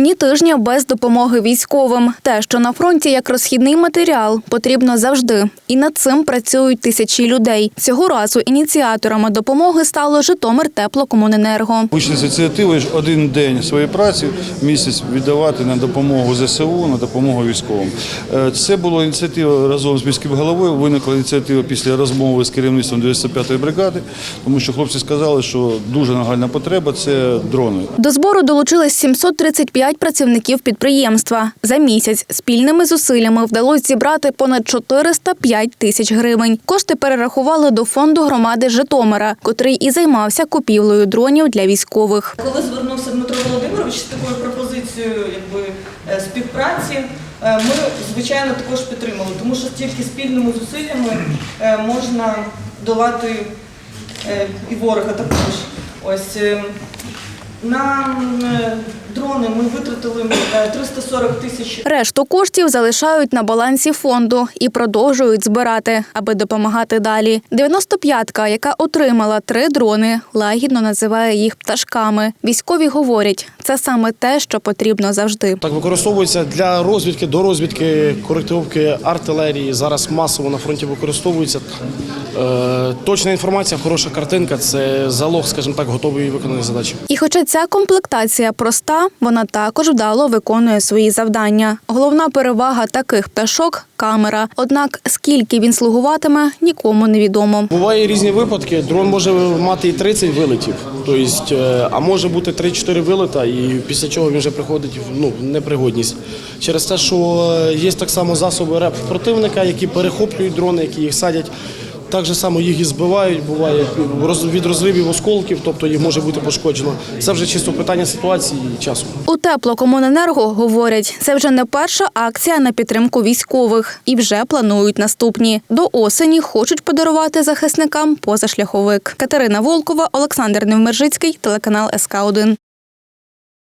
Ні тижня без допомоги військовим. Те, що на фронті як розхідний матеріал, потрібно завжди. І над цим працюють тисячі людей. Цього разу ініціаторами допомоги стало Житомир Теплокомуненерго. Вийшли з ініціативою ж один день своєї праці місяць віддавати на допомогу ЗСУ, на допомогу військовим. Е, Це була ініціатива разом з міським головою. Виникла ініціатива після розмови з керівництвом 95-ї бригади, тому що хлопці сказали, що дуже нагальна потреба це дрони. До збору долучились 735 працівників підприємства. За місяць спільними зусиллями вдалося зібрати понад 405 тисяч гривень. Кошти перерахували до фонду громади Житомира, котрий і займався купівлею дронів для військових. Коли звернувся Дмитро Володимирович з такою пропозицією якби, е, співпраці, е, ми, звичайно, також підтримали, тому що тільки спільними зусиллями е, можна долати і ворога також. Ось на е, ми витратили е, 340 тисяч Решту коштів залишають на балансі фонду і продовжують збирати, аби допомагати далі. 95-ка, яка отримала три дрони, лагідно називає їх пташками. Військові говорять, це саме те, що потрібно завжди. Так використовується для розвідки, до розвідки, коректировки артилерії. Зараз масово на фронті використовується. Е, точна інформація, хороша картинка це залог, скажімо так, готової виконаної задачі. І хоча ця комплектація проста, вона також вдало виконує свої завдання. Головна перевага таких пташок камера. Однак скільки він слугуватиме, нікому не відомо. Буває різні випадки. Дрон може мати і 30 вилетів, тобто, е, а може бути 3-4 вилета, і після чого він вже приходить в ну, непригодність. Через те, що е, є так само засоби РЕП противника, які перехоплюють дрони, які їх садять. Так же само їх і збивають, буває від розривів осколків, тобто їх може бути пошкоджено. Це вже чисто питання ситуації і часу. У теплокомуненерго говорять, це вже не перша акція на підтримку військових і вже планують наступні. До осені хочуть подарувати захисникам позашляховик. Катерина Волкова, Олександр Невмержицький, телеканал СК 1